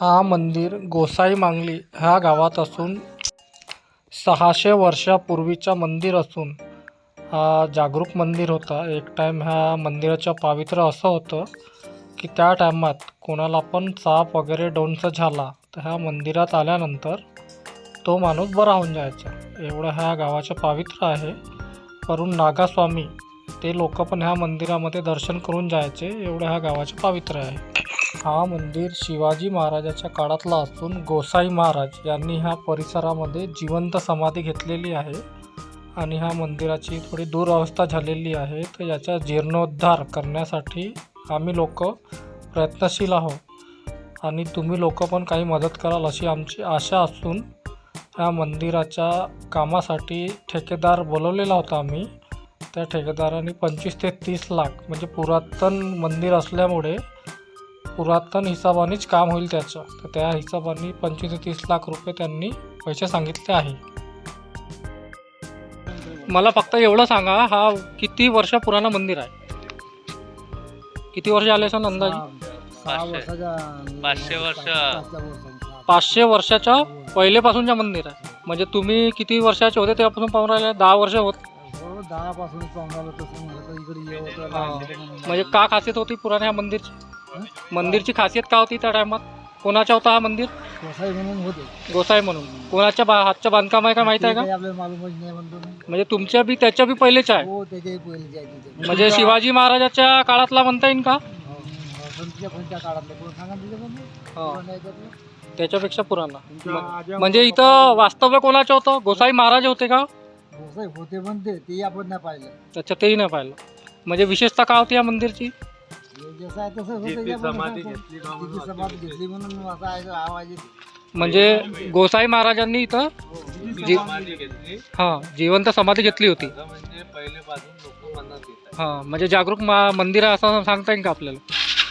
हा मंदिर गोसाई मांगली ह्या गावात असून सहाशे वर्षापूर्वीचा मंदिर असून हा जागरूक मंदिर होता. एक टाईम ह्या मंदिराचं पावित्र्य असं होतं की त्या टायमात कोणाला पण साप वगैरे डोंस झाला तर ह्या मंदिरात आल्यानंतर तो माणूस बरा होऊन जायचा. एवढं ह्या गावाचं पावित्र्य आहे. वरून नागास्वामी ते लोक पण ह्या मंदिरामध्ये दर्शन करून जायचे. एवढं ह्या गावाचं पावित्र्य आहे. हा मंदिर शिवाजी महाराजाच्या काळातला असून गोसाई महाराज यांनी ह्या परिसरामध्ये जिवंत समाधी घेतलेली आहे आणि ह्या मंदिराची थोडी दुरावस्था झालेली आहे. तर याचा जीर्णोद्धार करण्यासाठी आम्ही लोक प्रयत्नशील आहोत आणि तुम्ही लोक पण काही मदत कराल अशी आमची आशा असून ह्या मंदिराच्या कामासाठी ठेकेदार बोलवलेला होता आम्ही. त्या ठेकेदाराने पंचवीस ते तीस लाख म्हणजे पुरातन मंदिर असल्यामुळे पुरातन हिसाबानेच काम होईल त्याचं तर त्या हिशोबाने पंचवीस ते तीस लाख रुपये त्यांनी पैसे सांगितले आहे मला फक्त एवढं सांगा हा किती वर्ष पुराणा मंदिर आहे किती वर्ष आले सण अंदाजे पाचशे वर्ष. पाचशे वर्षांचा. पाचशे वर्षाच्या पहिलेपासूनच्या मंदिर आहे म्हणजे तुम्ही किती वर्षाचे होते तेव्हापासून पाहून राहिले दहा वर्ष होत हो, दहा पासून पाहून आलो तसं मला तर इकडे ये होतं. लहान होतं म्हणून. म्हणजे का खासियत होती पुराण्या ह्या मंदिरची मंदिरची खासियत का होती त्या टायमात? कोणाचा होता हा मंदिर? गोसाई म्हणून होते. गोसाई म्हणून. कोणाच्या बा हातचं बांधकाम आहे का माहिती आहे का? काही आपल्याला मालूमच नाही म्हणतो मी. म्हणजे तुमच्या बी त्याच्या बी पहिलेच आहे. हो त्याच्याही पहिले. म्हणजे शिवाजी महाराजाच्या काळातला म्हणता येईल का? हो, कोणत्या कोणत्या काळातलं. कोण सांगा तिथे पण नाही. हा. कोण आहे त्यातलं? त्याच्यापेक्षा पुराणा. म्हणजे इथं वास्तव्य कोणाचं होतं? गोसाई महाराज होते का? गोसाई होते पण ते ते आपण नाही पाहिलं. त्याच्या तेही नाही पाहिलं. म्हणजे विशेषता काय होती या मंदिरची? जसं आहे तसं होतं जिथे ते आपण समाधी सांगतो. घेतली का म्हणून जिथे समाधी घेतली म्हणून असं आहे का आवाज येतो. म्हणजे गोसाई महाराजांनी इथं हो. जी- समाधी घेतली. हां जिवंत समाधी घेतली होती. असं म्हणजे पहिलेपासून लोक म्हणत येतात हां म्हणजे जागरूक मा मंदिर आहे असं सांगता येईल का आपल्याला?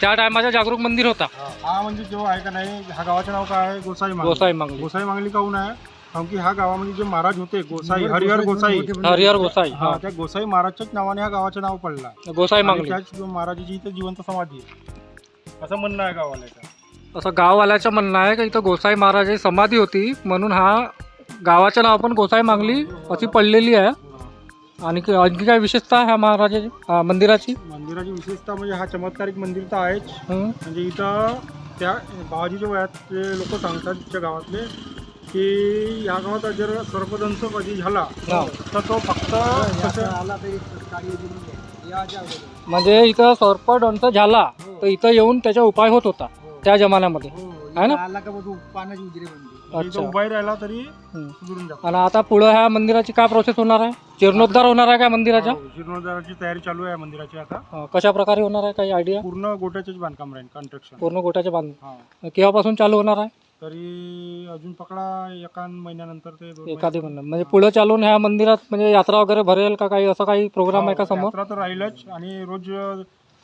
त्या टायमाचं जागरूक मंदिर होता. हा म्हणजे जो आहे का नाही हा गावाचं नाव काय आहे? गोसाई मांगली. गोसाई मांगली. गोसाई मांगली काहून आहे? कारण की ह्या गावामध्ये जे महाराज होते गोसाई हरिहर गोसाई हरिहर गोसाई हा हां. त्या गोसाई महाराजच्याच नावाने ह्या गावाचं नाव पडलं. गोसाई आणि मांगली. त्याच महाराजाची इथे जिवंत समाधी आहे. असं म्हणणं आहे गावाला असं गाववाल्याचं म्हणणं आहे की इथं गोसाई महाराजाची समाधी होती म्हणून हा गावाचं नाव पण गोसाई मांगली अशी पडलेली आहे. आणि की- आणखी काय विशेषता आहे ह्या महाराजाची हा, मंदिराची? मंदिराची विशेषता म्हणजे हा चमत्कारिक मंदिर तर आहेच. हं? म्हणजे इथं त्या बाबाजीच्या वयातले लोक सांगतात तिच्या गावातले. की या गावात जर सर्पदंश कधी झाला हा. तर तो फक्त हे. म्हणजे इथं सर्पदंश झाला तर इथं येऊन त्याचा उपाय होत होता हो. त्या जमान्यामध्ये. हो, आहे ना? का अच्छा. राहिला तरी हं. सुधरून जातो. आणि आता पुढं ह्या मंदिराची काय प्रोसेस होणार आहे? जीर्णोद्धार होणार आहे काय मंदिराच्या हो, जीर्णोद्धाराची तयारी चालू आहे मंदिराची आता. कशा प्रकारे होणार आहे? काही आयडिया पूर्ण गोट्याचेच बांधकाम राहील कन्स्ट्रक्शन पूर्ण गोट्याचे बांध हा. केव्हापासून चालू होणार आहे? तरी अजून पकडा एका महिन्यानंतर ते दोन एखादी म्हणणं म्हणजे पुढं चालून ह्या मंदिरात म्हणजे यात्रा वगैरे भरेल का काही असं काही प्रोग्राम आहे का हो, समोर? यात्रा तर राहीलच आणि रोज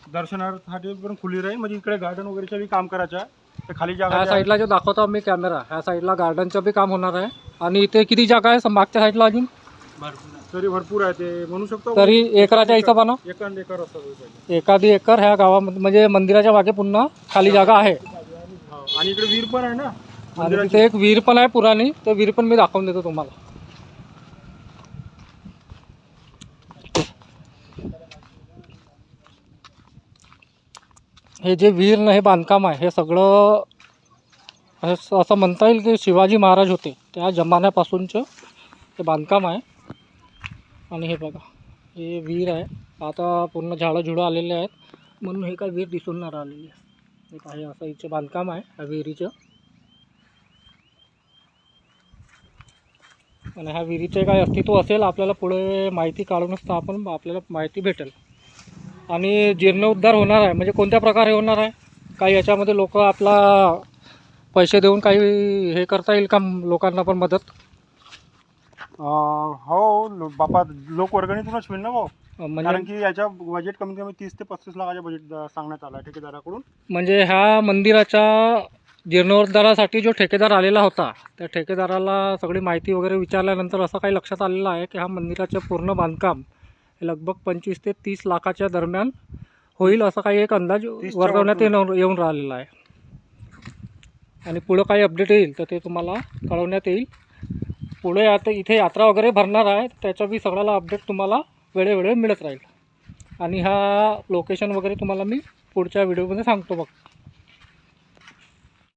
दर्शनासाठी पण खुली राहील. म्हणजे इकडे गार्डन वगैरेचं बी काम करायचं आहे ते खाली जागा ह्या साईडला जो दाखवतो मी कॅमेरा ह्या साईडला गार्डनचं बी काम होणार आहे. आणि इथे किती जागा आहे मागच्या साईडला अजून? तरी भरपूर आहे ते. म्हणू शकतो. तरी एकराच्या हिशोबानं? एकांद एकर असं होईल पाहिजे. एखादी एकर ह्या गावामध्ये म्हणजे मंदिराच्या मागे पुन्हा खाली जागा आहे. हो, आणि इकडे विहीर पण आहे ना. आणि मंदिराची तिथे एक विहीर पण आहे पुराणी ते विहीर पण मी दाखवून देतो तुम्हाला. हे जे विहीर न हे बांधकाम आहे हे सगळं असं असं म्हणता येईल की शिवाजी महाराज होते त्या जमान्यापासूनचं हे बांधकाम आहे. आणि हे बघा हे विहीर आहे. आता पूर्ण झाडं झुडं आलेले आहेत. म्हणून हे काय विहीर दिसून नाही राहिलेली आहे. हे काही असं इथं बांधकाम आहे ह्या विहिरीचं. आणि ह्या विहिरीचे काय अस्तित्व असेल आपल्याला पुढे माहिती काढूनच तर आपण आपल्याला माहिती भेटेल. आणि जीर्णोद्धार होणार आहे म्हणजे कोणत्या प्रकारे होणार आहे? काही याच्यामध्ये लोक आपला पैसे देऊन काही हे करता येईल का? लोकांना पण मदत? हो लो- बापा लोक वर्गणीतूनच होईल ना भाऊ? म्हणजे कारण की याच्या बजेट कमीत कमी तीस ते पस्तीस लाखाच्या बजेट सांगण्यात आलं आहे ठेकेदाराकडून. म्हणजे ह्या मंदिराच्या जीर्णोद्धारासाठी जो ठेकेदार आलेला होता त्या ठेकेदाराला सगळी माहिती वगैरे विचारल्यानंतर असं काही लक्षात आलेलं आहे की ह्या मंदिराचं पूर्ण बांधकाम हे लगभग पंचवीस ते तीस लाखाच्या दरम्यान होईल असा काही एक अंदाज वर्तवण्यात वरती. येऊन येऊन राहिलेला आहे. आणि पुढं काही अपडेट येईल तर ते तुम्हाला कळवण्यात येईल. पुढे आता इथे यात्रा वगैरे भरणार आहे त्याचा बी सगळ्याला अपडेट तुम्हाला वेळोवेळी मिळत राहील. आणि हा लोकेशन वगैरे तुम्हाला मी पुढच्या व्हिडिओमध्ये सांगतो बघ.